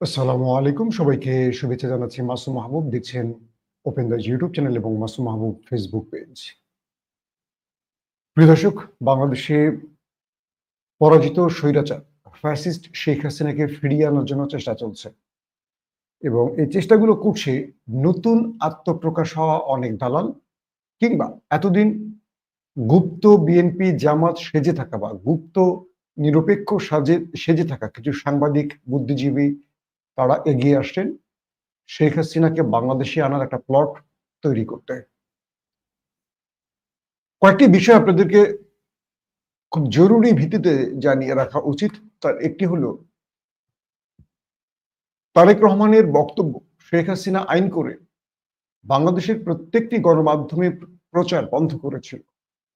আসসালামু আলাইকুম। সবাইকে শুভেচ্ছা জানাচ্ছি মাসুম মাহবুব। দেখছেন ওপেন দ্য ইউটিউব চ্যানেল এবং মাসুম মাহবুব ফেসবুক পেজ প্রিয় দর্শক, বাংলাদেশে পরাজিত স্বৈরাচার ফ্যাসিস্ট শেখ হাসিনাকে ফিরিয়ে আনার জন্য চেষ্টা চলছে। এবং এই চেষ্টাগুলো করছে নতুন আত্মপ্রকাশ হওয়া অনেক দালাল কিংবা এতদিন গুপ্ত বিএনপি জামাত সেজে থাকা বা গুপ্ত নিরপেক্ষ সাজে সেজে থাকা কিছু সাংবাদিক, বুদ্ধিজীবী তারা এগিয়ে আসছেন। শেখ হাসিনাকে বাংলাদেশে আনার একটা প্লট তৈরি করতে। কয়েকটি বিষয় আপনাদেরকে খুব জরুরি ভিত্তিতে জানিয়ে রাখা উচিত। তার একটি হলো, তারেক রহমানের বক্তব্য, শেখ হাসিনা আইন করে বাংলাদেশের প্রত্যেকটি গণমাধ্যমে প্রচার বন্ধ করেছিল।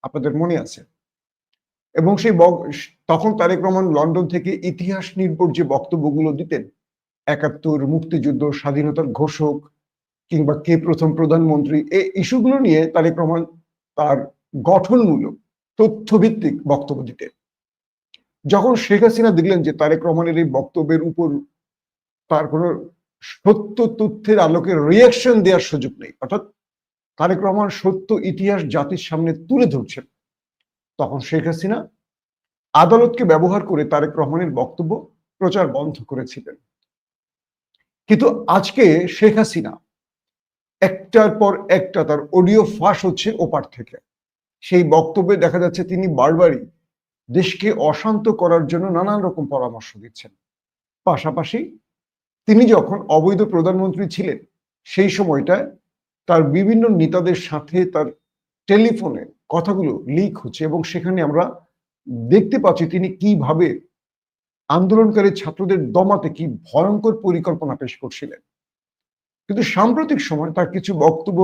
আপনাদের মনে আছে? এবং সেই তখন তারেক রহমান লন্ডন থেকে ইতিহাস নির্ভর যে বক্তব্যগুলো দিতেন একাত্তর, মুক্তিযুদ্ধ, স্বাধীনতার ঘোষক কিংবা কে প্রথম প্রধানমন্ত্রী, এই ইস্যুগুলো নিয়ে তারেক রহমান তার গঠনমূলক, তথ্যভিত্তিক বক্তব্য দিতেন। যখন শেখ হাসিনা দেখলেন যে তারেক রহমানের এই বক্তব্যের উপর তার কোনো সত্য তথ্যের আলোকে রিয়াকশন দেওয়ার সুযোগ নেই, অর্থাৎ তারেক রহমান সত্য ইতিহাস জাতির সামনে তুলে ধরছেন, তখন শেখ হাসিনা আদালতকে ব্যবহার করে তারেক রহমানের বক্তব্য প্রচার বন্ধ করেছিলেন। কিন্তু আজকে শেখ হাসিনা একটার পর একটা তার অডিও ফাঁস হচ্ছে ওপার থেকে। সেই বক্তব্যে দেখা যাচ্ছে তিনি বারবারই দেশকে অশান্ত করার জন্য নানান রকম পরামর্শ দিচ্ছেন। পাশাপাশি তিনি যখন অবৈধ প্রধানমন্ত্রী ছিলেন, সেই সময়টায় তার বিভিন্ন নেতাদের সাথে তার টেলিফোনে কথাগুলো লিক হচ্ছে এবং সেখানে আমরা দেখতে পাচ্ছি তিনি কীভাবে আন্দোলনকারী ছাত্রদের দমাতে কি ভয়ঙ্কর পরিকল্পনা পেশ করছিলেন? কিন্তু সাম্প্রতিক সময় তার কিছু বক্তব্য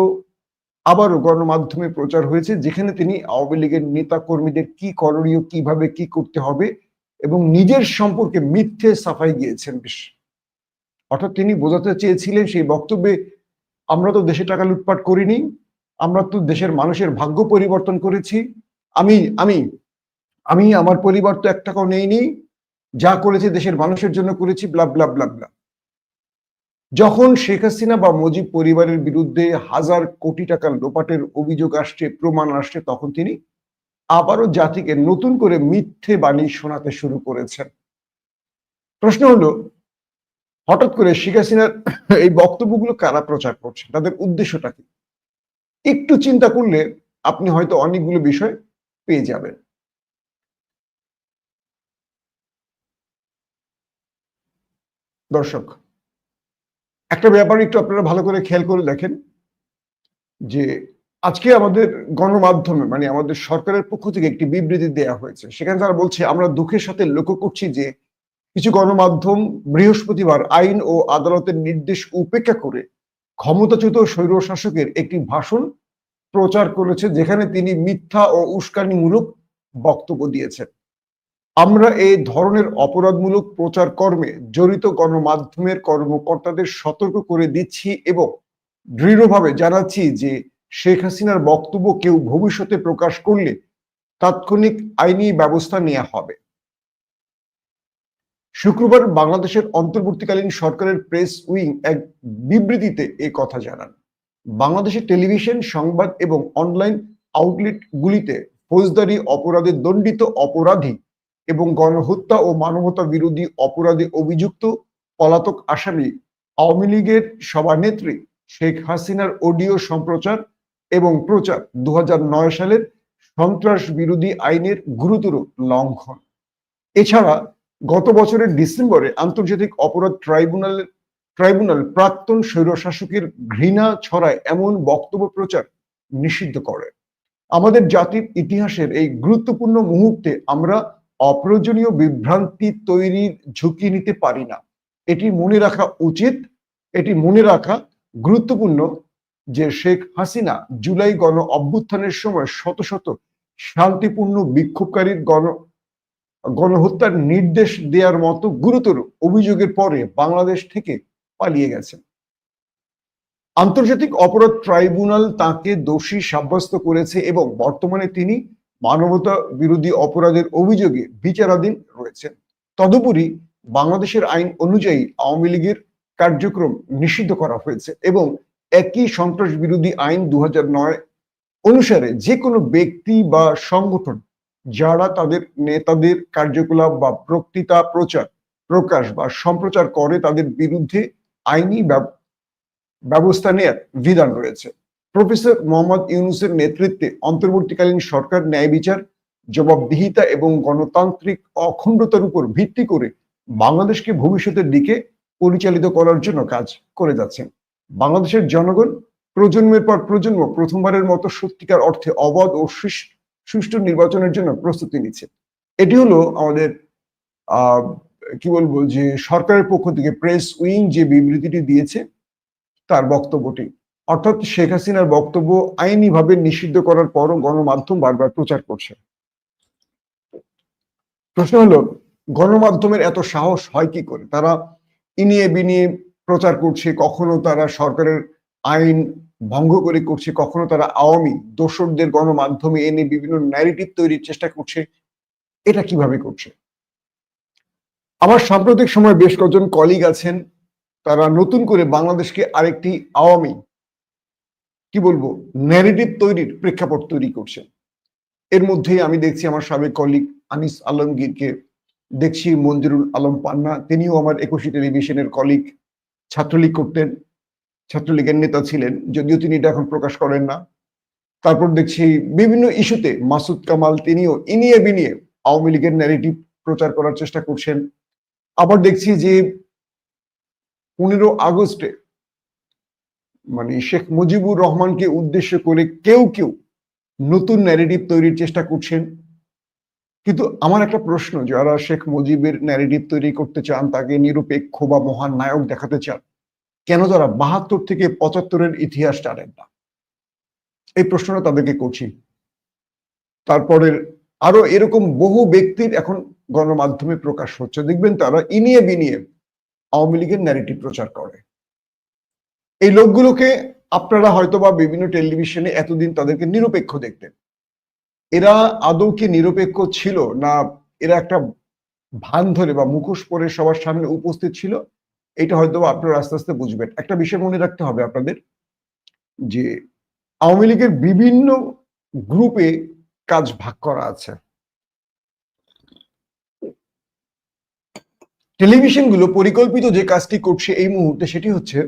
আবারও গণমাধ্যমে প্রচার হয়েছে, যেখানে তিনি আওয়ামী লীগের নেতা কর্মীদের কি করণীয়, কীভাবে কি করতে হবে এবং নিজের সম্পর্কে মিথ্যে সাফাই গিয়েছেন বেশ। অর্থাৎ তিনি বোঝাতে চেয়েছিলেন সেই বক্তব্যে, আমরা তো দেশে টাকা লুটপাট করিনি, আমরা তো দেশের মানুষের ভাগ্য পরিবর্তন করেছি। আমি আমি আমি, আমার পরিবার তো এক টাকাও নেইনি যা করেছে দেশের মানুষের জন্য করেছি ব্লা ব্লা ব্লা ব্লা যখন শেখ হাসিনা বা মুজিব পরিবারের বিরুদ্ধে হাজার কোটি টাকার লোপাটের অভিযোগ আসছে, প্রমাণ আসছে, তখন তিনি আবারও জাতিকে নতুন করে মিথ্যে বাণী শোনাতে শুরু করেছেন। প্রশ্ন হলো, হঠাৎ করে শেখ হাসিনার এই বক্তব্যগুলো কারা প্রচার করছে? তাদের উদ্দেশ্যটা কি? একটু চিন্তা করলে আপনি হয়তো অনেকগুলো বিষয় পেয়ে যাবেন। দর্শক, একটা ব্যাপার একটু আপনারা ভালো করে খেয়াল করে দেখেন যে আজকে আমাদের গণমাধ্যমে মানে আমাদের সরকারের পক্ষ থেকে একটি বিবৃতি দেওয়া হয়েছে। সেখানে তারা বলছে, আমরা দুঃখের সাথে লক্ষ্য করছি যে কিছু গণমাধ্যম বৃহস্পতিবার আইন ও আদালতের নির্দেশ উপেক্ষা করে ক্ষমতাচ্যুত স্বৈর শাসকের একটি ভাষণ প্রচার করেছে, যেখানে তিনি মিথ্যা ও উস্কানিমূলক বক্তব্য দিয়েছেন। আমরা এই ধরনের অপরাধমূলক প্রচার কর্মে জড়িত গণমাধ্যমের কর্মকর্তাদের সতর্ক করে দিচ্ছি এবং দৃঢ়ভাবে জানাচ্ছি যে শেখ হাসিনার বক্তব্য কেউ ভবিষ্যতে প্রকাশ করলে তাৎক্ষণিক আইনি ব্যবস্থা নেওয়া হবে। শুক্রবার বাংলাদেশের অন্তর্বর্তীকালীন সরকারের প্রেস উইং এক বিবৃতিতে এ কথা জানান। বাংলাদেশের টেলিভিশন, সংবাদ এবং অনলাইন আউটলেটগুলিতে ফৌজদারি অপরাধে দণ্ডিত অপরাধী এবং গণহত্যা ও মানবতা বিরোধী অপরাধে অভিযুক্ত পলাতক আসামি আওয়ামী লীগের সভানেত্রী শেখ হাসিনার অডিও সম্প্রচার এবং প্রচার দুহাজার নয় সালের সন্ত্রাস বিরোধী আইনের গুরুতর লঙ্ঘন। এছাড়া গত বছরের ডিসেম্বরে আন্তর্জাতিক অপরাধ ট্রাইব্যুনালের ট্রাইব্যুনাল প্রাক্তন স্বৈরশাসকের ঘৃণা ছড়ায় এমন বক্তব্য প্রচার নিষিদ্ধ করে। আমাদের জাতির ইতিহাসের এই গুরুত্বপূর্ণ মুহূর্তে আমরা অপ্রয়োজনীয় বিভ্রান্তি তৈরির ঝুঁকি নিতে পারি না। এটি মনে রাখা উচিত, এটি মনে রাখা গুরুত্বপূর্ণ যে শেখ হাসিনা জুলাই গণ অভ্যুত্থানের সময় শত শত শান্তিপূর্ণ বিক্ষোভকারীর গণ, গণহত্যার নির্দেশ দেওয়ার মতো গুরুতর অভিযোগের পরে বাংলাদেশ থেকে পালিয়ে গেছেন আন্তর্জাতিক অপরাধ ট্রাইব্যুনাল তাকে দোষী সাব্যস্ত করেছে এবং বর্তমানে তিনি মানবতা বিরোধী অপরাধের অভিযোগে বিচারাধীন রয়েছেন। তদুপরি বাংলাদেশের আইন অনুযায়ী আওয়ামী লীগের কার্যক্রম নিষিদ্ধ করা হয়েছে এবং একই সন্ত্রাস বিরোধী আইন দুহাজার নয় অনুসারে যে কোনো ব্যক্তি বা সংগঠন যারা তাদের নেতাদের কার্যকলাপ বা বক্তৃতা প্রচার, প্রকাশ বা সম্প্রচার করে তাদের বিরুদ্ধে আইনি ব্যব- ব্যবস্থা নেয়ার বিধান রয়েছে। প্রফেসর মোহাম্মদ ইউনুসের নেতৃত্বে অন্তর্বর্তীকালীন সরকার ন্যায় বিচার, জবাবদিহিতা এবং গণতান্ত্রিক অখণ্ডতার উপর ভিত্তি করে বাংলাদেশকে ভবিষ্যতের দিকে পরিচালিত করার জন্য কাজ করে যাচ্ছেন বাংলাদেশের জনগণ প্রজন্মের পর প্রজন্ম প্রথমবারের মতো সত্যিকার অর্থে অবাধ ও সুষ্ঠু নির্বাচনের জন্য প্রস্তুতি নিচ্ছে। এটি হলো আমাদের কি বলব যে সরকারের পক্ষ থেকে প্রেস উইং যে বিবৃতিটি দিয়েছে, তার বক্তব্যটি। অর্থাৎ শেখ হাসিনার বক্তব্য আইনিভাবে নিষিদ্ধ করার পরও গণমাধ্যম বারবার প্রচার করছে। প্রশ্ন হলো, গণমাধ্যমের এত সাহস হয় কি করে? তারা ইনিয়ে বিনিয়ে প্রচার করছে, কখনো তারা সরকারের আইন ভঙ্গ করে করছে, কখনো তারা আওয়ামী দোসরদের গণমাধ্যমে এনে বিভিন্ন ন্যারেটিভ তৈরির চেষ্টা করছে। এটা কীভাবে করছে? আমার সাম্প্রতিক সময় বেশ কজন কলিগ আছেন, তারা নতুন করে বাংলাদেশকে আরেকটি আওয়ামী কি বলব? ন্যারেটিভ তৈরির প্রেক্ষাপট তৈরি করছেন এর মধ্যেই আমি দেখছি আমার সাবেক কলিগ আনিস আলমগীরকে, দেখছি মঞ্জুরুল আলম পান্না, তিনিও আমার একুশে টেলিভিশনের কলিগ ছাত্রলীগ করতেন, ছাত্রলীগের নেতা ছিলেন, যদিও তিনি এটা এখন প্রকাশ করেন না। তারপর দেখছি বিভিন্ন ইস্যুতে মাসুদ কামাল, তিনিও ইনিয়ে বিনিয়ে আওয়ামী লীগের ন্যারেটিভ প্রচার করার চেষ্টা করছেন। আবার দেখছি যে, পনেরো আগস্টে মানে শেখ মুজিবুর রহমানকে উদ্দেশ্য করে কেউ কেউ নতুন ন্যারেটিভ তৈরির চেষ্টা করছেন। কিন্তু আমার একটা প্রশ্ন, যারা শেখ মুজিবের ন্যারেটিভ তৈরি করতে চান, তাকে নিরপেক্ষ বা মহান নায়ক দেখাতে চান, কেন তারা বাহাত্তর থেকে পঁচাত্তরের ইতিহাস জানেন না? এই প্রশ্নটা তাদেরকে করছি। তারপরের আরও এরকম বহু ব্যক্তির এখন গণমাধ্যমে প্রকাশ হচ্ছে। দেখবেন তারা ইনিয়ে বিনিয়ে আওয়ামী লীগের ন্যারেটিভ প্রচার করে। এই লোকগুলোকে আপনারা হয়তো বা বিভিন্ন টেলিভিশনে এতদিন তাদেরকে নিরপেক্ষ দেখতেন। এরা আদৌ কি নিরপেক্ষ ছিল না এরা একটা ভান ধরে বা মুখোশ পরে সবার সামনে উপস্থিত ছিল? এটা হয়তো আপনারা আস্তে আস্তে বুঝবেন। একটা বিষয় মনে রাখতে হবে আপনাদের যে আওয়ামী লীগের বিভিন্ন গ্রুপে কাজ ভাগ করা আছে। টেলিভিশনগুলো পরিকল্পিত যে কাজটি করছে এই মুহূর্তে সেটি হচ্ছে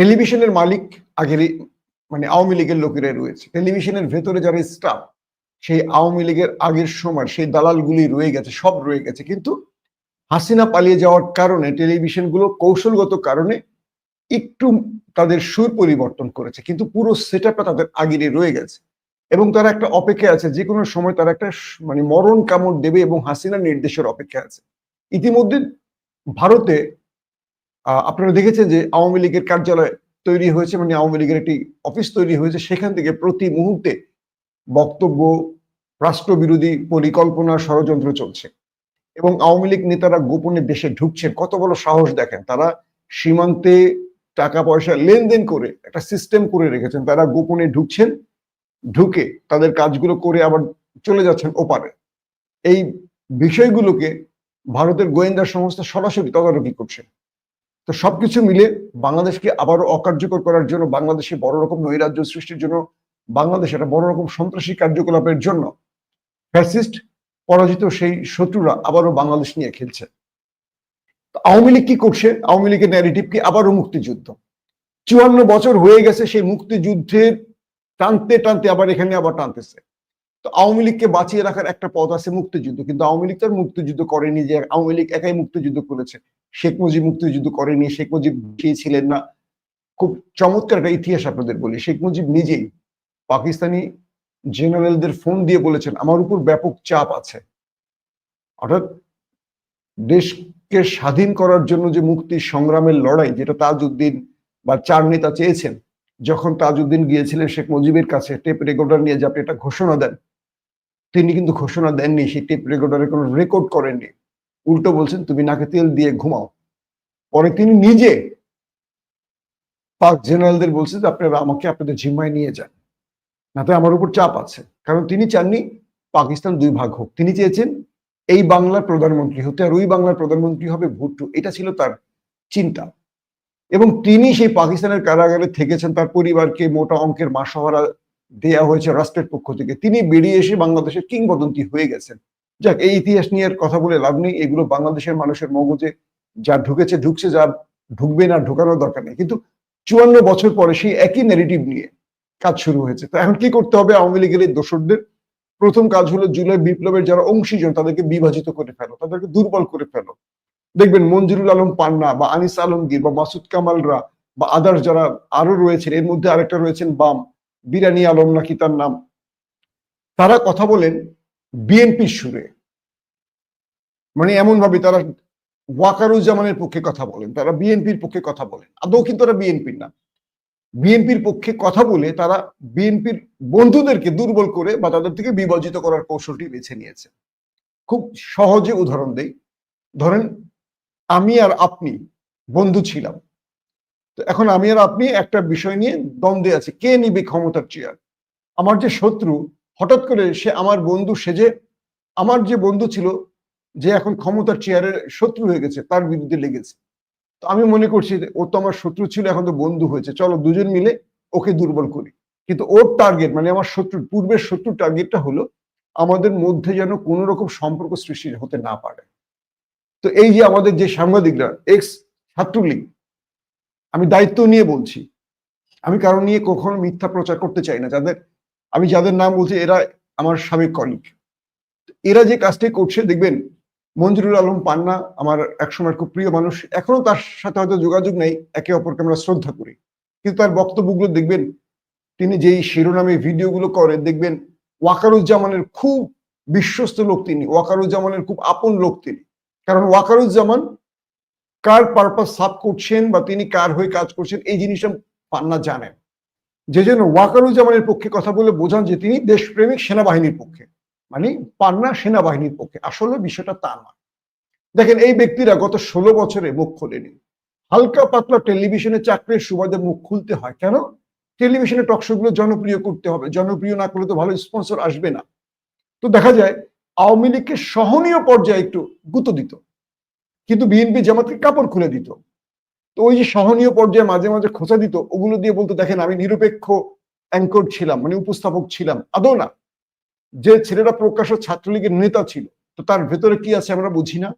টেলিভিশনের মালিক আগের মানে আওয়ামী লীগের লোকেরাই রয়েছে। টেলিভিশনের ভেতরে যারা স্টাফ সেই আওয়ামী লীগের আগের সময় সেই দালালগুলি রয়ে গেছে, সব রয়ে গেছে। কিন্তু হাসিনা পালিয়ে যাওয়ার কারণে, টেলিভিশনগুলো কৌশলগত কারণে একটু তাদের সুর পরিবর্তন করেছে। কিন্তু পুরো সেট তাদের আগেরই রয়ে গেছে। এবং তারা একটা অপেক্ষা আছে যে কোনো সময় তারা একটা মানে মরণ কামড় দেবে এবং হাসিনা নির্দেশের অপেক্ষা আছে। ইতিমধ্যে ভারতে আপনারা দেখেছেন যে আওয়ামী লীগের কার্যালয় তৈরি হয়েছে মানে আওয়ামী লীগের একটি অফিস তৈরি হয়েছে। সেখান থেকে প্রতি মুহূর্তে বক্তব্য, রাষ্ট্রবিরোধী পরিকল্পনা, ষড়যন্ত্র চলছে। এবং আওয়ামী লীগ নেতারা গোপনে দেশে ঢুকছেন। কত বড় সাহস দেখেন। তারা সীমান্তে টাকা পয়সা লেনদেন করে, একটা সিস্টেম করে রেখেছেন। তারা গোপনে ঢুকছেন, ঢুকে তাদের কাজগুলো করে আবার চলে যাচ্ছেন ওপারে। এই বিষয়গুলোকে ভারতের গোয়েন্দা সংস্থা সরাসরি তদারকি করছে। তো সবকিছু মিলে বাংলাদেশকে আবারও অকার্যকর করার জন্য, বাংলাদেশে বড় রকম নৈরাজ্য সৃষ্টির জন্য, বাংলাদেশ একটা বড় রকম সন্ত্রাসী কার্যকলাপের জন্য ফ্যাসিস্ট পরাজিত সেই শত্রুরা আবারও বাংলাদেশ নিয়ে খেলছে। আওয়ামী লীগ কি করছে? আওয়ামী লীগের ন্যারেটিভ কি আবারও মুক্তিযুদ্ধ? চুয়ান্ন বছর হয়ে গেছে সেই মুক্তিযুদ্ধের টানতে টানতে আবার এখানে আবার টানতেছে। তো আওয়ামী লীগকে বাঁচিয়ে রাখার একটা পথ আছে মুক্তিযুদ্ধ, কিন্তু আওয়ামী লীগ তার মুক্তিযুদ্ধ করেনি যে আওয়ামী লীগ একাই মুক্তিযুদ্ধ করেছে। শেখ মুজিব মুক্তিযুদ্ধ করেনি, শেখ মুজিব ছিলেন না। খুব চমৎকার একটা ইতিহাস আপনাদের বলি। শেখ মুজিব নিজেই পাকিস্তানি জেনারেলদের ফোন দিয়ে বলেছেন, আমার উপর ব্যাপক চাপ আছে। অর্থাৎ দেশকে স্বাধীন করার জন্য যে মুক্তি সংগ্রামের লড়াই, যেটা তাজউদ্দিন বা চার নেতা চেয়েছেন, যখন তাজউদ্দিন গিয়েছিলেন শেখ মুজিবের কাছে, টেপ রেকর্ডার নিয়ে যে আপনি একটা ঘোষণা দেন, তিনি কিন্তু ঘোষণা দেননি, সেই টেপ রেকর্ডারে কোনো রেকর্ড করেননি। উল্টো বলছেন, তুমি নাকে তেল দিয়ে ঘুমাও। পরে তিনি নিজে পাক জেনারেলদের বলছেন আপনারা আমাকে আপনাদের জিম্মায় নিয়ে যান। না তো আমার উপর চাপ আছে। কারণ তিনি চাননি পাকিস্তান দুই ভাগ হোক। তিনি চেয়েছেন, এই বাংলার প্রধানমন্ত্রী হতে আর ওই বাংলার প্রধানমন্ত্রী হবে ভুট্টো এটা ছিল তার চিন্তা। এবং তিনি সেই পাকিস্তানের কারাগারে থেকেছেন, তার পরিবারকে মোটা অঙ্কের মাসহারা দেয়া হয়েছে রাষ্ট্রের পক্ষ থেকে। তিনি বেরিয়ে এসে বাংলাদেশের কিংবদন্তি হয়ে গেছেন। যাক, এই ইতিহাস নিয়ে আর কথা বলে লাভ নেই। এগুলো বাংলাদেশের মানুষের মগজে যা ঢুকেছে, ঢুকছে যা ঢুকবে না, ঢুকানোর দরকার নেই। কিন্তু চুয়ান্ন বছর পরে সেই একই ন্যারেটিভ নিয়ে কাজ শুরু হয়েছে। তো এখন কি করতে হবে? আওয়ামী লীগের এই দোসরদের? প্রথম কাজ হলো জুলাই বিপ্লবের যারা অংশীজন, তাদেরকে বিভাজিত করে ফেলো, তাদেরকে দুর্বল করে ফেলো। দেখবেন মঞ্জুরুল আলম পান্না বা আনিস আলমগীর বা মাসুদ কামালরা বা আদার্স যারা আরও রয়েছেন, এর মধ্যে আরেকটা রয়েছেন বাম, বিরানি আলম নাকি তার নাম, তারা কথা বলেন বিএনপির সুরে। মানে এমন ভাবে তারা ওয়াকারুজ্জামানের পক্ষে কথা বলেন, তারা বিএনপির পক্ষে কথা বলেন। আদৌ কিন্তু তারা বিএনপির না। বিএনপির পক্ষে কথা বলে তারা বিএনপির বন্ধুদেরকে দুর্বল করে বা তাদের থেকে বিভাজিত করার কৌশলটি বেছে নিয়েছে। খুব সহজে উদাহরণ দেই। ধরেন, আমি আর আপনি বন্ধু ছিলাম। তো এখন আমি আর আপনি একটা বিষয় নিয়ে দ্বন্দ্বে আছে। কে নিবে ক্ষমতার চেয়ার? আমার যে শত্রু হঠাৎ করে সে আমার বন্ধু সেজে, আমার যে বন্ধু ছিল, যে এখন ক্ষমতার চেয়ারের শত্রু হয়ে গেছে, তার বিরুদ্ধে লেগেছে। তো আমি মনে করছি ও তো আমার শত্রু ছিল, এখন তো বন্ধু হয়েছে। চলো দুজন মিলে ওকে দুর্বল করি। কিন্তু ওর টার্গেট মানে আমার শত্রুর পূর্বের শত্রুর টার্গেটটা হলো, আমাদের মধ্যে যেন কোনো রকম সম্পর্ক সৃষ্টি হতে না পারে। তো এই যে আমাদের যে সাংবাদিকরা এক্স ছাত্রলীগ, আমি দায়িত্ব নিয়ে বলছি। আমি কারণ নিয়ে কখনো মিথ্যা প্রচার করতে চাই না। যাদের আমি যাদের নাম বলছি, এরা আমার সাবেক কলিগ এরা যে কাজটি করছে, দেখবেন, মঞ্জুরুল আলম পান্না আমার একসময় খুব প্রিয় মানুষ, এখনও তার সাথে হয়তো যোগাযোগ নেই, একে অপরকে আমরা শ্রদ্ধা করি। কিন্তু তার বক্তব্যগুলো দেখবেন, তিনি যেই শিরোনামে ভিডিওগুলো করে, দেখবেন, ওয়াকারুজ্জামানের খুব বিশ্বস্ত লোক তিনি, ওয়াকারুজ্জামানের খুব আপন লোক তিনি। কারণ ওয়াকারুজ্জামান কার পারপাস সাব করছেন বা তিনি কার হয়ে কাজ করছেন, এই জিনিসটা পান্না জানেন। যে জন্য ওয়াকারুজ্জামানের পক্ষে কথা বলে বোঝান যে তিনি দেশপ্রেমিক সেনাবাহিনীর পক্ষে মানে পান্না সেনাবাহিনীর পক্ষে। আসলে বিষয়টা তা নয়। দেখেন, এই ব্যক্তিরা গত ষোলো বছরে মুখ খোলেনি। হালকা পাতলা টেলিভিশনে চাকরির সুবাদে মুখ খুলতে হয়। কেন? টেলিভিশনে টকশো গুলো জনপ্রিয় করতে হবে। জনপ্রিয় না করলে তো ভালো স্পন্সর আসবে না। তো দেখা যায়, আওয়ামী লীগকে সহনীয় পর্যায়ে একটু গুঁতো দিত। কিন্তু বিএনপি জামাতকে কাপড় খুলে দিত। তো ওই যে সহনীয় পর্যায়ে মাঝে মাঝে খোঁচা দিত, ওগুলো দিয়ে বলতো, দেখেন, আমি নিরপেক্ষ অ্যাঙ্কর ছিলাম মানে উপস্থাপক ছিলাম, আদৌ না। যে ছেলেরা প্রকাশ্য ছাত্রলীগের নেতা ছিল, তো তার ভেতরে কি আছে আমরা বুঝি না?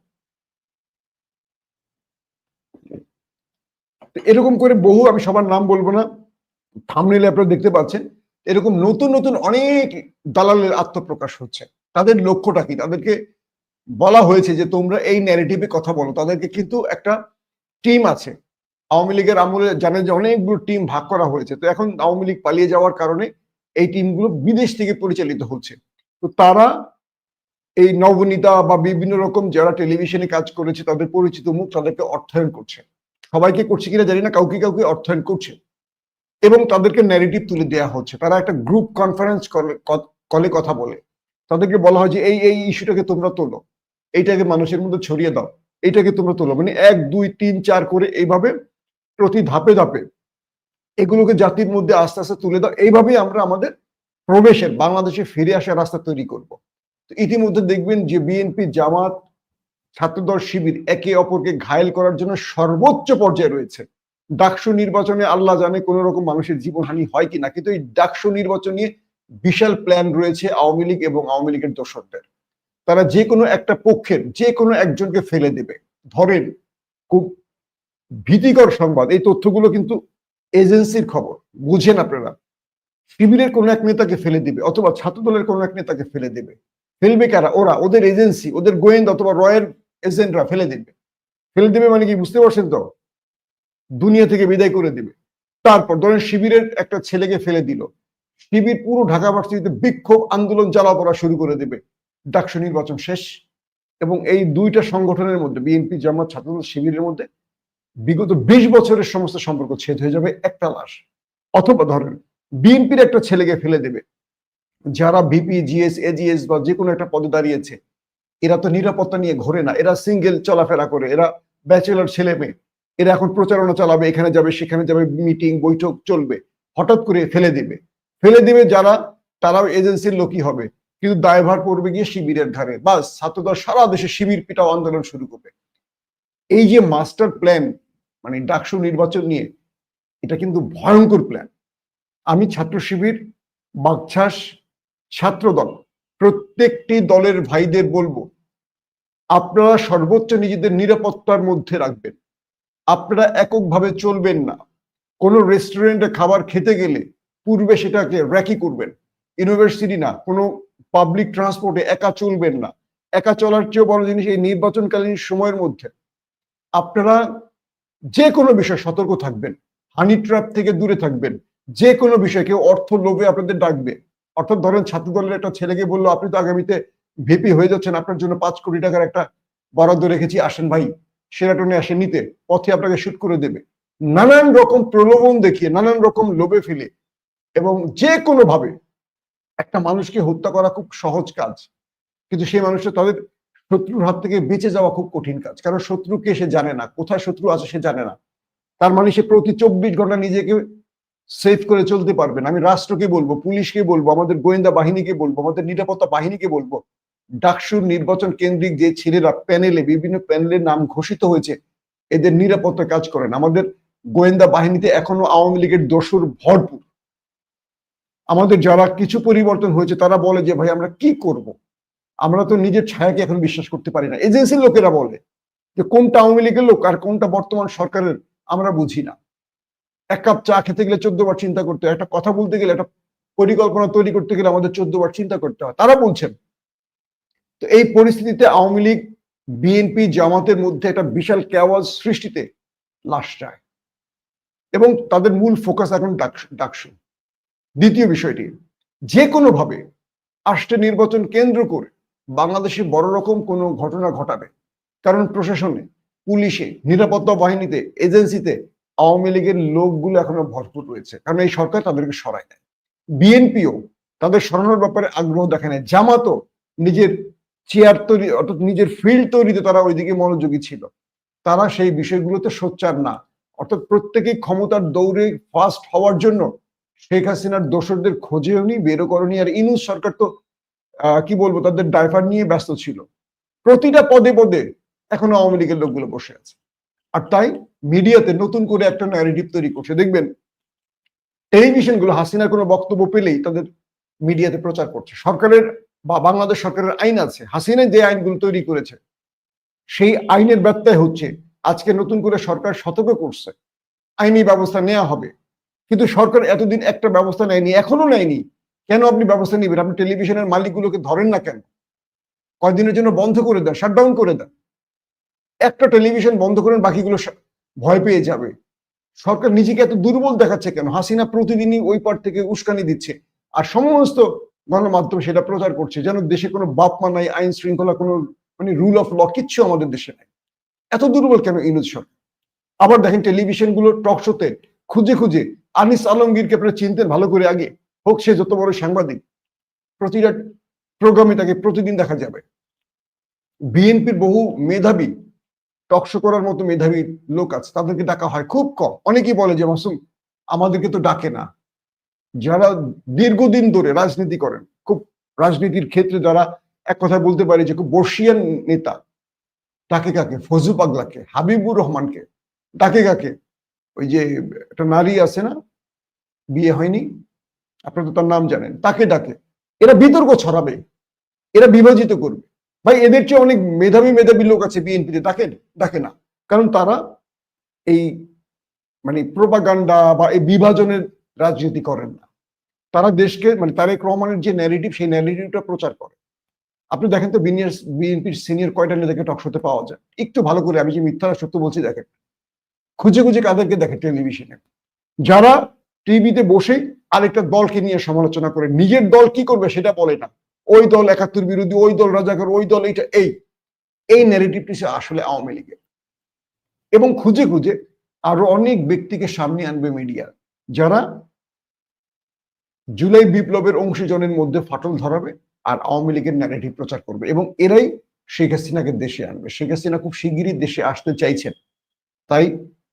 এরকম করে বহু, আমি সবার নাম বলব না থামনেলে আপনারা দেখতে পাচ্ছেন, এরকম নতুন নতুন অনেক দালালের আত্মপ্রকাশ হচ্ছে। তাদের লক্ষ্যটা কি? তাদেরকে বলা হয়েছে যে তোমরা এই ন্যারেটিভে কথা বলো, তাদেরকে কিন্তু একটা টিম আছে। আওয়ামী লীগের আমলে জানেন যে অনেকগুলো টিম ভাগ করা হয়েছে। তো এখন আওয়ামী লীগ পালিয়ে যাওয়ার কারণে এই টিমগুলো বিদেশ থেকে পরিচালিত হচ্ছে। তো তারা এই নবনীতা বা বিভিন্ন রকম যারা টেলিভিশনে কাজ করেছে, তাদের পরিচিত মুখ তাদেরকে অর্থায়ন করছে। সবাইকে করছে কিনা জানি না, কাউকে কাউকে অর্থায়ন করছে। এবং তাদেরকে ন্যারেটিভ তুলে দেওয়া হচ্ছে। তারা একটা গ্রুপ কনফারেন্স কলে কথা বলে। তাদেরকে বলা হয় যে, এই এই ইস্যুটাকে তোমরা তোলো। এইটাকে মানুষের মধ্যে ছড়িয়ে দাও। এইটাকে তোমরা তোলো। মানে এক, দুই, তিন, চার করে এইভাবে প্রতি ধাপে ধাপে এগুলোকে জাতির মধ্যে আস্তে আস্তে তুলে দাও। এইভাবেই আমরা আমাদের প্রবেশের, বাংলাদেশে ফিরে আসার রাস্তা তৈরি করব। তো ইতিমধ্যে দেখবেন যে বিএনপি জামাত, ছাত্রদল, শিবির একে অপরকে ঘায়েল করার জন্য সর্বোচ্চ পর্যায়ে রয়েছে। ডাকসু নির্বাচনে আল্লাহ জানে কোন রকম মানুষের জীবনহানি হয় কিনা। কিন্তু এই ডাকসু নির্বাচন নিয়ে বিশাল প্ল্যান রয়েছে আওয়ামী লীগ এবং আওয়ামী লীগের দোসরদের তারা যে কোনো একটা পক্ষের, যে কোনো একজনকে ফেলে দেবে। ধরেন, খুব ভীতিকর সংবাদ, এই তথ্যগুলো কিন্তু এজেন্সির খবর, বুঝেন আপনারা। শিবিরের কোন এক নেতাকে ফেলে দিবে, অথবা ছাত্রদলের কোন এক নেতাকে ফেলে দেবে। ফেলবে কারা? ওরা, ওদের এজেন্সি, ওদের গোয়েন্দা অথবা রয়ের এজেন্টরা ফেলে দেবে। ফেলে দেবে মানে কি বুঝতে পারছেন তো? দুনিয়া থেকে বিদায় করে দেবে। তারপর ধরেন শিবিরের একটা ছেলেকে ফেলে দিল। শিবির পুরো ঢাকা ভার্সিটিতে বিক্ষোভ আন্দোলন জ্বালা পড়া শুরু করে দেবে। ডাকসু নির্বাচন শেষ এবং এই দুইটা সংগঠনের মধ্যে বিএনপি জামাত, ছাত্রদল শিবিরের মধ্যে বিগত বিশ বছরের সমস্ত সম্পর্ক ছেদ হয়ে যাবে একটা লাশ। অথবা ধরেন বিএনপির একটা ছেলেকে ফেলে দেবে। যারা ভিপি জিএস এজিএস বা যে কোনো একটা পদে দাঁড়িয়েছে, এরা তো নিরাপত্তা নিয়ে ঘোরে না। এরা সিঙ্গেল চলাফেরা করে, এরা ব্যাচেলর ছেলে মেয়ে। এরা এখন প্রচারণা চালাবে, এখানে যাবে, সেখানে যাবে মিটিং বৈঠক চলবে। হঠাৎ করে ফেলে দিবে। ফেলে দিবে যারা, তারাও এজেন্সির লোকই হবে। কিন্তু দায়ভার পড়বে গিয়ে শিবিরের ঘাড়ে বাস, ছাত্রদল সারা দেশে শিবির পিটাও আন্দোলন শুরু করবে। এই যে মাস্টার প্ল্যান মানে ডাকসু নির্বাচন নিয়ে, এটা কিন্তু ভয়ঙ্কর প্ল্যান আমি ছাত্র শিবির, বাগছাস, ছাত্রদল, প্রত্যেকটি দলের ভাইদের বলব, আপনারা সর্বোচ্চ নিজেদের নিরাপত্তার মধ্যে রাখবেন। আপনারা এককভাবে চলবেন না। কোনো রেস্টুরেন্টে খাবার খেতে গেলে পূর্বে সেটাকে র্যাকি করবেন। ইউনিভার্সিটি না, কোনো পাবলিক ট্রান্সপোর্টে একা চলবেন না। একা চলার চেয়েও বড় জিনিস এই নির্বাচনকালীন সময়ের মধ্যে। আপনারা যে কোনো বিষয়ে সতর্ক থাকবেন হানি ট্র্যাপ থেকে দূরে থাকবেন যে কোনো বিষয়ে কেউ অর্থ লোভে আপনাদের ডাকবে। অর্থাৎ ধরেন ছাত্র দলের একটা ছেলেকে বলল, আপনি তো আগামীতে ভিপি হয়ে যাচ্ছেন, আপনার জন্য পাঁচ কোটি টাকার একটা বরাদ্দ রেখেছি, আসেন ভাই। সেরাটনে আসেন নিতে, পথে আপনাকে শুট করে দেবে। নানান রকম প্রলোভন দেখিয়ে, নানান রকম লোভে ফেলে এবং যে কোনো ভাবে একটা মানুষকে হত্যা করা খুব সহজ কাজ। কিন্তু সেই মানুষটা তাদের শত্রুর হাত থেকে বেঁচে যাওয়া খুব কঠিন কাজ। কারণ শত্রুকে সে জানে না, কোথায় শত্রু আছে সে জানে না। তার মানে সে প্রতি চব্বিশ ঘণ্টা নিজেকে সেভ করে চলতে পারবেন আমি রাষ্ট্রকে বলব, পুলিশকে বলব, আমাদের গোয়েন্দা বাহিনীকে বলব, আমাদের নিরাপত্তা বাহিনীকে বলব। ডাকসুর নির্বাচন কেন্দ্রিক যে ছেলেরা প্যানেলে, বিভিন্ন প্যানেলের নাম ঘোষিত হয়েছে, এদের নিরাপত্তা কাজ করেন। আমাদের গোয়েন্দা বাহিনীতে এখনও আওয়ামী লীগের দোষর ভরপুর। আমাদের যারা কিছু পরিবর্তন হয়েছে, তারা বলে যে, ভাই, আমরা কি করব। আমরা তো নিজের ছায়াকে এখন বিশ্বাস করতে পারি না। এজেন্সির লোকেরা বলে যে, কোনটা আওয়ামী লীগের লোক আর কোনটা বর্তমান সরকারের? আমরা বুঝি না। এক কাপ চা খেতে গেলে চোদ্দ বার চিন্তা করতে হয়। একটা কথা বলতে গেলে, একটা পরিকল্পনা তৈরি করতে গেলে আমাদের চোদ্দ বার চিন্তা করতে হয়। তারা বলছেন, তো এই পরিস্থিতিতে আওয়ামী লীগ, বিএনপি, জামাতের মধ্যে একটা বিশাল ক্যাওয়াজ সৃষ্টিতে লাশ যায় এবং তাদের মূল ফোকাস এখন ডাকসু। দ্বিতীয় বিষয়টি যে কোনোভাবে আসতে নির্বাচন কেন্দ্র করে বাংলাদেশে বড় রকম কোনো ঘটনা ঘটাবে। কারণ প্রশাসনে, পুলিশে, নিরাপত্তা বাহিনীতে, এজেন্সিতে আওয়ামী লীগের লোকগুলো এখনও ভরপুর রয়েছে। কারণ এই সরকার তাদেরকে সরায় নেয় বিএনপিও তাদের সরানোর ব্যাপারে আগ্রহ দেখে নেয় জামাতও নিজের চেয়ার তৈরি, অর্থাৎ নিজের ফিল্ড তৈরিতে তারা ওইদিকে মনোযোগী ছিল। তারা সেই বিষয়গুলোতে সোচ্চার না। অর্থাৎ প্রত্যেকেই ক্ষমতার দৌড়ে ফার্স্ট হওয়ার জন্য শেখ হাসিনার দোসরদের খোঁজেও নি বেরো করনি। আর ইনুস সরকার তো কি বলব, তাদের ড্রাইভার নিয়ে ব্যস্ত ছিল। প্রতিটা পদে পদে এখনও আওয়ামী লীগের লোকগুলো বসে আছে। আর তাই মিডিয়াতে নতুন করে একটা ন্যারেটিভ তৈরি করছে। দেখবেন টেলিভিশনগুলো হাসিনার কোনো বক্তব্য পেলেই তাদের মিডিয়াতে প্রচার করছে। সরকারের বা বাংলাদেশ সরকারের আইন আছে। হাসিনা যে আইনগুলো তৈরি করেছে, সেই আইনের ব্যত্যয় হচ্ছে আজকে নতুন করে সরকার সতর্ক করছে। আইনি ব্যবস্থা নেওয়া হবে। কিন্তু সরকার এতদিন একটা ব্যবস্থা নেয়নি এখনও নেয়নি। কেন আপনি ব্যবস্থা নেবেন? আপনি টেলিভিশনের মালিকগুলোকে ধরেন না কেন? কয়েকদিনের জন্য বন্ধ করে দেন শাটডাউন করে দেন। একটা টেলিভিশন বন্ধ করেন, বাকিগুলো ভয় পেয়ে যাবে। সরকার নিজেকে এত দুর্বল দেখাচ্ছে কেন? হাসিনা প্রতিদিনই ওই পার থেকে উস্কানি দিচ্ছে। আর সমস্ত গণমাধ্যম সেটা প্রচার করছে, যেন দেশে কোনো বাপমা নাই, আইন শৃঙ্খলা কোনো মানে রুল অফ ল কিচ্ছু আমাদের দেশে নাই। এত দুর্বল কেন ইনুজ সরকার? আবার দেখেন টেলিভিশনগুলো টক শোতে খুঁজে খুঁজে আনিস আলমগীরকে আপনারা চিনতেন ভালো করে আগে। হোক, সে যত বড় সাংবাদিক, প্রতিটা প্রোগ্রামে তাকে প্রতিদিন দেখা যাবে। বিএনপির বহু মেধাবী টকশো করার মতো মেধাবী লোক আছে, তাদেরকে ডাকা হয় খুব কম। অনেকেই বলে যে, মাসুম, আমাদেরকে তো ডাকে না। যারা দীর্ঘদিন ধরে রাজনীতি করেন, খুব রাজনীতির ক্ষেত্রে যারা এক কথা বলতে পারে যে, খুব বর্ষিয়ান নেতা, তাকে কাকে? ফজু পাগলাকে, হাবিবুর রহমানকে ডাকে কাকে? ওই যে একটা নারী আছে না, বিয়ে হয়নি, আপনারা তো তার নাম জানেন, তাকে ডাকে। এরা বিতর্ক ছড়াবে, এরা বিভাজিত করবে। ভাই, এদের চেয়ে অনেক মেধাবী মেধাবী লোক আছে বিএনপিতে ডাকে ডাকে না। কারণ তারা এই মানে প্রোপাগান্ডা বা এই বিভাজনের রাজনীতি করেন না। তারা দেশকে মানে তারেক রহমানের যে ন্যারেটিভ সেই ন্যারেটিভটা প্রচার করে। আপনি দেখেন তো বিএনপির সিনিয়র কয়টা নেতাকে টকশোতে পাওয়া যায়। একটু ভালো করে, আমি যে মিথ্যা সত্য বলছি, দেখেন। খুঁজে খুঁজে কাদেরকে দেখে টেলিভিশনে। যারা টিভিতে বসে আরেকটা দলকে নিয়ে সমালোচনা করে, নিজের দল কি করবে সেটা বলে না। ওই দল একাত্তর বিরোধী, ওই দল রাজাকার, ওই দল এইটা, এই। এই ন্যারেটিভটি আসলে আওয়ামী লীগের। এবং খুঁজে খুঁজে আরও অনেক ব্যক্তিকে সামনে আনবে মিডিয়া যারা জুলাই বিপ্লবের অংশীজনের মধ্যে ফাটল ধরাবে আর আওয়ামী লীগের ন্যারেটিভ প্রচার করবে। এবং এরাই শেখ হাসিনাকে দেশে আনবে। শেখ হাসিনা খুব শিগগিরই দেশে আসতে চাইছেন। তাই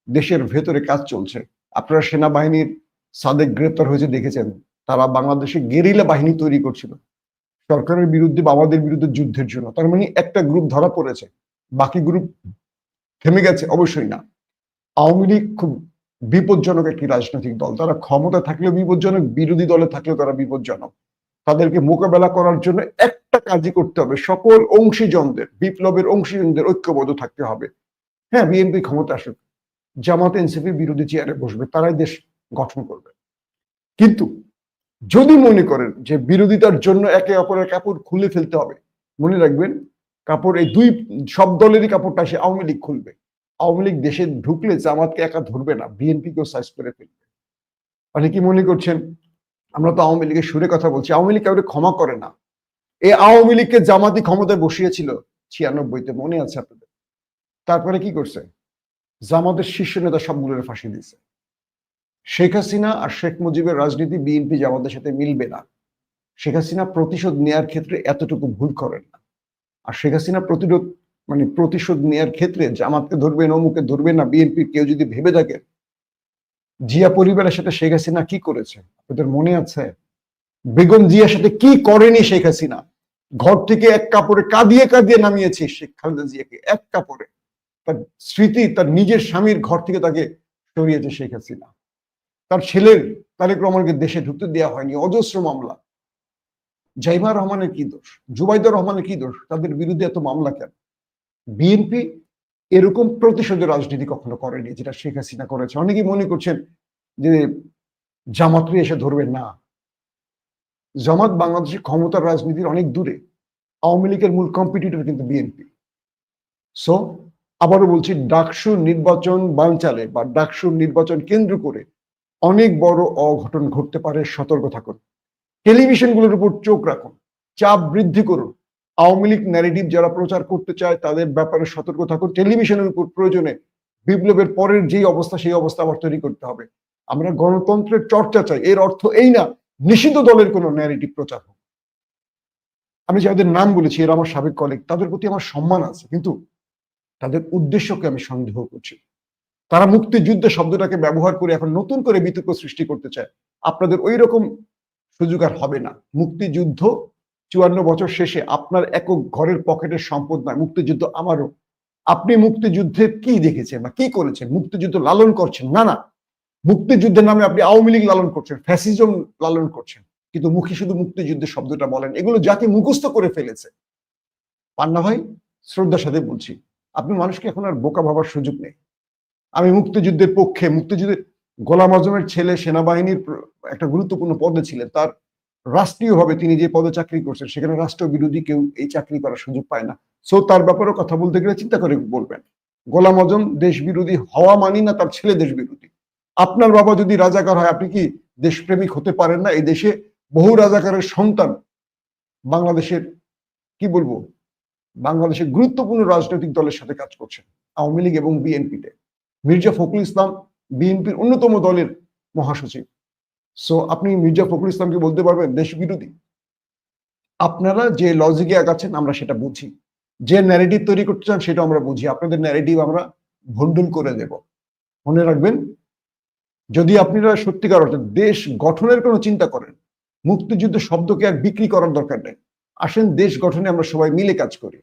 দেশের ভেতরে কাজ চলছে। আপনারা সেনাবাহিনীর সাদেক গ্রেপ্তার হয়েছে দেখেছেন। তারা বাংলাদেশে গেরিলা বাহিনী তৈরি করছিল। সরকারের বিরুদ্ধে বা আমাদের বিরুদ্ধে যুদ্ধের জন্য। তার মানে একটা গ্রুপ ধরা পড়েছে। বাকি গ্রুপ থেমে গেছে, অবশ্যই না। আওয়ামী লীগ খুব বিপজ্জনক একটি রাজনৈতিক দল। তারা ক্ষমতা থাকলেও বিপজ্জনক, বিরোধী দলে থাকলেও তারা বিপজ্জনক। তাদেরকে মোকাবেলা করার জন্য একটা কাজই করতে হবে। সকল অংশীজনদের, বিপ্লবের অংশীজনদের ঐক্যবদ্ধ থাকতে হবে। হ্যাঁ বিএনপি ক্ষমতা আসুক জামাত এনসিপি বিরোধী চেয়ারে বসবে, তারাই দেশ গঠন করবে। কিন্তু যদি মনে করেন যে বিরোধিতার জন্য একে অপরের কাপড় খুলে ফেলতে হবে, মনে রাখবেন কাপড় এই দুই, সব দলেরই কাপড়টা সে আওয়ামী লীগ খুলবে। আওয়ামী লীগ দেশে ঢুকলে জামাতকে একা ধরবে না বিএনপি কেও সাইজ করে ফেলবে। অনেকে মনে করছেন, আমরা তো আওয়ামী লীগের সুরে কথা বলছি, আওয়ামী লীগ কাউকে ক্ষমা করে না। এই আওয়ামী লীগকে জামাতি ক্ষমতায় বসিয়েছিল ছিয়ানব্বইতে, মনে আছে আপনাদের? তারপরে কি করছে? জামাতের শীর্ষ নেতা সব সবগুলোর ফাঁসি দিয়েছে। শেখ হাসিনা আর শেখ মুজিবের রাজনীতি বিএনপি জামাতের সাথে মিলবে না। শেখ হাসিনা প্রতিশোধ নেয়ার ক্ষেত্রে এতটুকু ভুল করেন না। আর শেখ হাসিনা প্রতিরোধ মানে প্রতিশোধ নেয়ার ক্ষেত্রে জামাতকে ধরবেন অমুকে ধরবেন না বিএনপি কেউ যদি ভেবে থাকে জিয়া পরিবারের সাথে শেখ হাসিনা কি করেছে? আপনাদের মনে আছে? বেগম জিয়ার সাথে কি করেনি শেখ হাসিনা? ঘর থেকে এক কাপড়ে কাঁদিয়ে কাঁদিয়ে নামিয়েছে শেখ খালেদা জিয়াকে, এক কাপড়ে। তার স্মৃতি, তার নিজের স্বামীর ঘর থেকে তাকে সরিয়েছে শেখ হাসিনা। তার ছেলের তারেক রহমানকে দেশে ঢুকতে দেওয়া হয়নি, অজস্র মামলা। জাইমা রহমানের কি দোষ? জুবাইদুর রহমানের কি দোষ? তাদের বিরুদ্ধে এত মামলা কেন? বিএনপি এরকম প্রতিশোধের রাজনীতি কখনো করেনি যেটা শেখ হাসিনা করেছে। অনেকেই মনে করছেন যে জামাতরি এসে ধরবেন না। জামাত বাংলাদেশের ক্ষমতার রাজনীতির অনেক দূরে। আওয়ামী লীগের মূল কম্পিটিটর কিন্তু বিএনপি। সো আবারও বলছি, ডাকসু নির্বাচন বানচালে বা ডাকসু নির্বাচন কেন্দ্র করে অনেক বড় অঘটন ঘটতে পারে, সতর্ক থাকুন। টেলিভিশনগুলোর উপর চোখ রাখুন, চাপ বৃদ্ধি করুন। আওয়ামী লীগ ন্যারেটিভ যারা প্রচার করতে চায়, তাদের ব্যাপারে সতর্ক থাকুন। টেলিভিশনের উপর প্রয়োজনে বিপ্লবের পরের যেই অবস্থা, সেই অবস্থা আবার তৈরি করতে হবে। আমরা গণতন্ত্রের চর্চা চাই, এর অর্থ এই না, নিষিদ্ধ দলের কোনো ন্যারেটিভ প্রচার হোক। আমি যাদের নাম বলেছি, এরা আমার সাবেক কলিগ তাদের প্রতি আমার সম্মান আছে, কিন্তু তাদের উদ্দেশ্যকে আমি সন্দেহ করছি। তারা মুক্তিযুদ্ধ শব্দটাকে ব্যবহার করে এখন নতুন করে বিতর্ক সৃষ্টি করতে চায়। আপনাদের ওই রকম সুযোগ আর হবে না। মুক্তিযুদ্ধ চুয়ান্ন বছর শেষে আপনার একক ঘরের পকেটের সম্পদ নয়, মুক্তিযুদ্ধ আমারও। আপনি মুক্তিযুদ্ধে কি দেখেছেন বা কি করেছেন? মুক্তিযুদ্ধ লালন করছেন? না না। মুক্তিযুদ্ধের নামে আপনি আওয়ামী লীগ লালন করছেন, ফ্যাসিজম লালন করছেন। কিন্তু মুখে শুধু মুক্তিযুদ্ধের শব্দটা বলেন, এগুলো জাতি মুখস্থ করে ফেলেছে। পান্না ভাই, শ্রদ্ধার সাথে বলছি। আপনি মানুষকে এখন আর বোকা ভাবার সুযোগ নেই। আমি মুক্তিযুদ্ধের পক্ষে, মুক্তিযুদ্ধের গোলাম আজমের ছেলে সেনাবাহিনীর একটা গুরুত্বপূর্ণ পদে ছিলেন। তার রাষ্ট্রীয়ভাবে তিনি যে পদে চাকরি করছেন, সেখানে রাষ্ট্র বিরোধী কেউ এই চাকরি করার সুযোগ পায় না। সো তার ব্যাপারেও কথা বলতে গেলে চিন্তা করে বলবেন। গোলাম আজম দেশ বিরোধী হওয়া মানি না তার ছেলে দেশ বিরোধী আপনার বাবা যদি রাজাকার হয়, আপনি কি দেশপ্রেমিক হতে পারেন না? এই দেশে বহু রাজাকারের সন্তান বাংলাদেশের, কি বলব? বাংলাদেশের গুরুত্বপূর্ণ রাজনৈতিক দলের সাথে কাজ করছেন আওয়ামী লীগ এবং বিএনপিতে। মির্জা ফখরুল ইসলাম বিএনপির অন্যতম দলের মহাসচিব। সো আপনি মির্জা ফখরুল ইসলামকে বলতে পারবেন, দেশ বিরোধী। আপনারা যে লজিকে আগাচ্ছেন, আমরা সেটা বুঝি। যে ন্যারেটিভ তৈরি করতে চান সেটা আমরা বুঝি। আপনাদের ন্যারেটিভ আমরা ভন্ডুল করে দেব। মনে রাখবেন, যদি আপনারা সত্যিকার অর্থে দেশ গঠনের কোনো চিন্তা করেন, মুক্তিযুদ্ধ শব্দকে আর বিক্রি করার দরকার নেই। আসেন, দেশ গঠনে আমরা সবাই মিলে কাজ করি।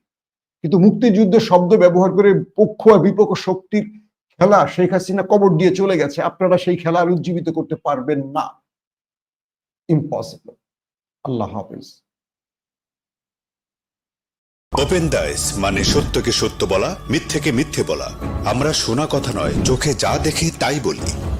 কিন্তু মুক্তিযুদ্ধ শব্দ ব্যবহার করে পক্ষ আর বিপক্ষ শক্তির খেলা শেখ হাসিনা কবর দিয়ে চলে গেছে। আপনারা সেই খেলা আর উজ্জীবিত করতে পারবেন না। ইম্পসিবল আল্লাহ হাফিজ। ওপেন দাইস মানে সত্যকে সত্য বলা, মিথ্যেকে মিথ্যে বলা। আমরা শোনা কথা নয়, চোখে যা দেখি তাই বলি।